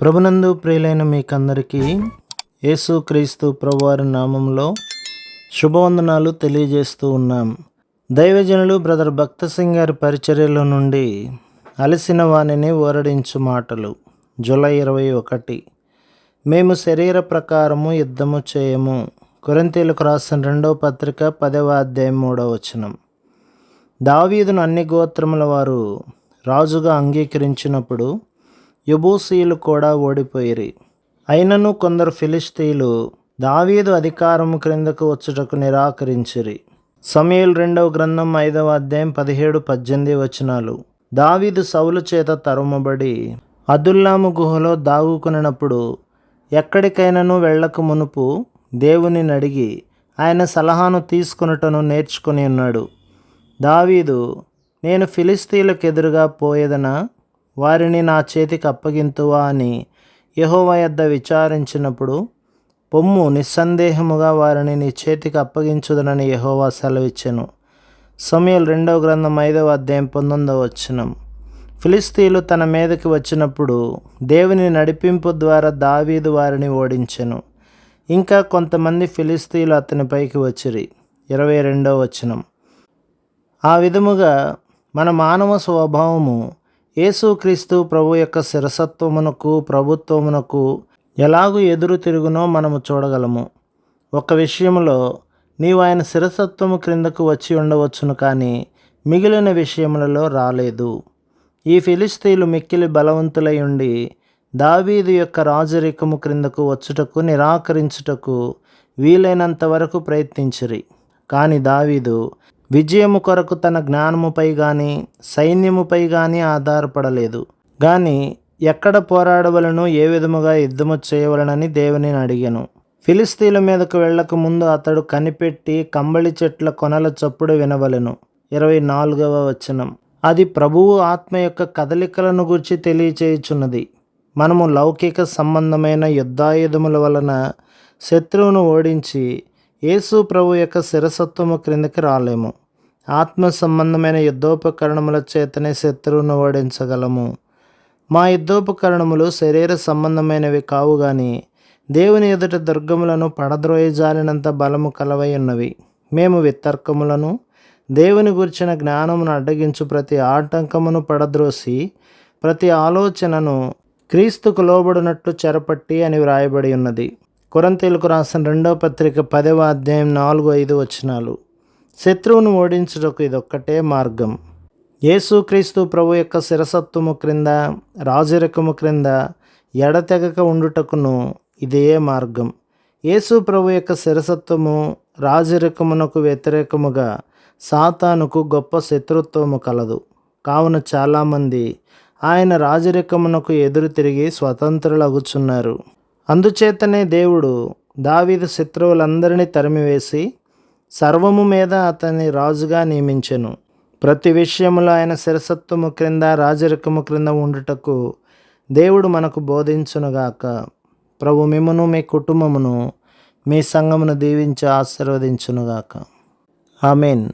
ప్రభునందు ప్రియులైన మీకందరికీ యేసు క్రీస్తు ప్రభువారి నామంలో శుభవందనాలు తెలియజేస్తూ ఉన్నాం. దైవజనులు బ్రదర్ భక్త సింగ్ గారి పరిచర్యలో నుండి అలసిన వాణిని ఓరడించు మాటలు. జూలై ఇరవై ఒకటి. మేము శరీర ప్రకారము యుద్ధము చేయము. కొరంతీలకు రాసిన రెండవ పత్రిక పదవ అధ్యాయం మూడవ వచనం. దావీదును అన్ని గోత్రముల వారు రాజుగా అంగీకరించినప్పుడు యబూసీలు కూడా ఓడిపోయిరి. అయినను కొందరు ఫిలిస్తీలు దావీదు అధికారము క్రిందకు వచ్చుటకు నిరాకరించిరి. సమయల్ రెండవ గ్రంథం ఐదవ అధ్యాయం పదిహేడు పద్దెనిమిది వచనాలు. దావీదు సౌలు చేత తరుమబడి అదుల్లాము గుహలో దాగుకున్నప్పుడు ఎక్కడికైనాను వెళ్ళక మునుపు దేవుని అడిగి ఆయన సలహాను తీసుకున్నటను నేర్చుకుని ఉన్నాడు. దావీదు నేను ఫిలిస్తీలకు ఎదురుగా పోయేదనా? వారిని నా చేతికి అప్పగింతువా అని యహోవ యొద్ద విచారించినప్పుడు పొమ్ము నిస్సందేహముగా వారిని నీ చేతికి అప్పగించుదనని యహోవా సెలవిచ్చెను. సమయలు రెండవ గ్రంథం ఐదవ అధ్యాయం పంతొమ్మిదవ వచనం. ఫిలిస్తీన్లు తన మీదకి వచ్చినప్పుడు దేవుని నడిపింపు ద్వారా దావీదు వారిని ఓడించెను. ఇంకా కొంతమంది ఫిలిస్తీన్లు అతనిపైకి వచ్చిరి. ఇరవై రెండవ వచనం. ఆ విధముగా మన మానవ స్వభావము యేసుక్రీస్తు ప్రభు యొక్క శిరసత్వమునకు ప్రభుత్వమునకు ఎలాగూ ఎదురు తిరుగునో మనము చూడగలము. ఒక విషయంలో నీవు ఆయన శిరసత్వము క్రిందకు వచ్చి ఉండవచ్చును కానీ మిగిలిన విషయములలో రాలేదు. ఈ ఫిలిస్తీన్లు మిక్కిలి బలవంతులై ఉండి దావీదు యొక్క రాజరికము క్రిందకు వచ్చుటకు నిరాకరించుటకు వీలైనంత వరకు ప్రయత్నించిరి. కానీ దావీదు విజయము కొరకు తన జ్ఞానముపై కానీ సైన్యముపై కానీ ఆధారపడలేదు. కానీ ఎక్కడ పోరాడవలను ఏ విధముగా యుద్ధము చేయవలనని దేవుని అడిగాను. ఫిలిస్తీన్ల మీదకు వెళ్ళక ముందు అతడు కనిపెట్టి కంబళి చెట్ల కొనల చప్పుడు వినవలెను. ఇరవై నాలుగవ వచనం. అది ప్రభువు ఆత్మ యొక్క కదలికలను గురించి తెలియచేయుచున్నది. మనము లౌకిక సంబంధమైన యుద్ధాయుధముల వలన శత్రువును ఓడించి యేసు ప్రభు యొక్క శిరసత్వము క్రిందకి రాలేము. ఆత్మ సంబంధమైన యుద్ధోపకరణముల చేతనే శత్రువును ఓడించగలము. మా యుద్ధోపకరణములు శరీర సంబంధమైనవి కావు కానీ దేవుని ఎదుట దుర్గములను పడద్రోయజాలినంత బలము కలవై ఉన్నవి. మేము వితర్కములను దేవుని గురించిన జ్ఞానమును అడ్డగించు ప్రతి ఆటంకమును పడద్రోసి ప్రతి ఆలోచనను క్రీస్తుకు లోబడినట్లు చెరపట్టి అని వ్రాయబడి ఉన్నది. కొరంతీలకు రాసిన రెండవ పత్రిక పదవ అధ్యాయం నాలుగు ఐదు వచనాలు. శత్రువును ఓడించుటకు ఇదొక్కటే మార్గం. యేసుక్రీస్తు ప్రభు యొక్క శిరసత్వము క్రింద రాజరికము క్రింద ఎడతెగక ఉండుటకును ఇదే మార్గం. యేసు ప్రభు యొక్క శిరసత్వము రాజరికమునకు వ్యతిరేకముగా సాతానుకు గొప్ప శత్రుత్వము కలదు. కావున చాలామంది ఆయన రాజరికమునకు ఎదురు తిరిగి స్వతంత్రులగుచున్నారు. అందుచేతనే దేవుడు దావీదు శత్రువులందరినీ తరిమివేసి సర్వము మీద అతన్ని రాజుగా నియమించెను. ప్రతి విషయములో ఆయన శిరసత్వము క్రింద రాజరికము క్రింద ఉండుటకు దేవుడు మనకు బోధించునుగాక ప్రభు మిమ్మను మీ కుటుంబమును మీ సంఘమును దీవించి ఆశీర్వదించునుగాక ఆమెన్.